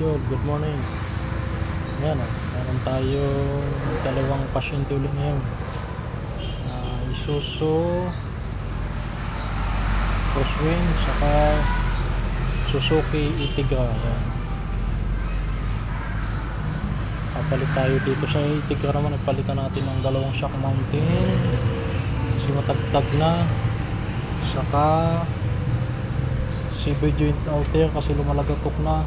idol, good morning. Yan o, meron tayong dalawang pasyente ulit ngayon. Ah, Isuzu, Crosswind, saka Suzuki Itiga. Yan. Papalit tayo dito sa Itiga naman, nagpalitan natin ng dalawang shock mountain. Kasi matagtag na. Saka CB joint outer kasi lumalagatok na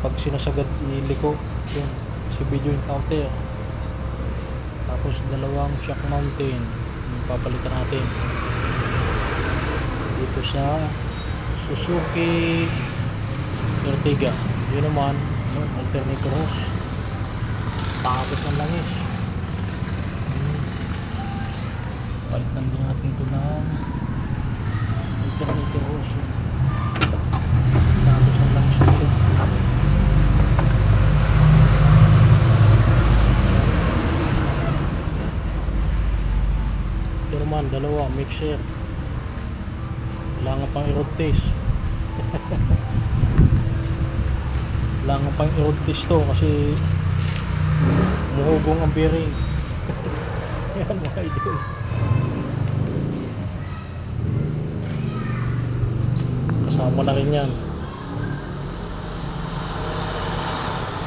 pag sinasagad iliko. Yun. CB joint outer tapos dalawang shock mountain. Yung papalitan natin. Dito sa Suzuki Ertiga yun naman. No, alternator hose tapos ng langis. Hmm. palitan din natin ito ng alternator hose yun. tapos ng langis nito pero man dalawa mixer kailangan pang i-road test kailangan pang i-road to kasi muhugong ang bearing. Yan mga idol. Kasama na rin yan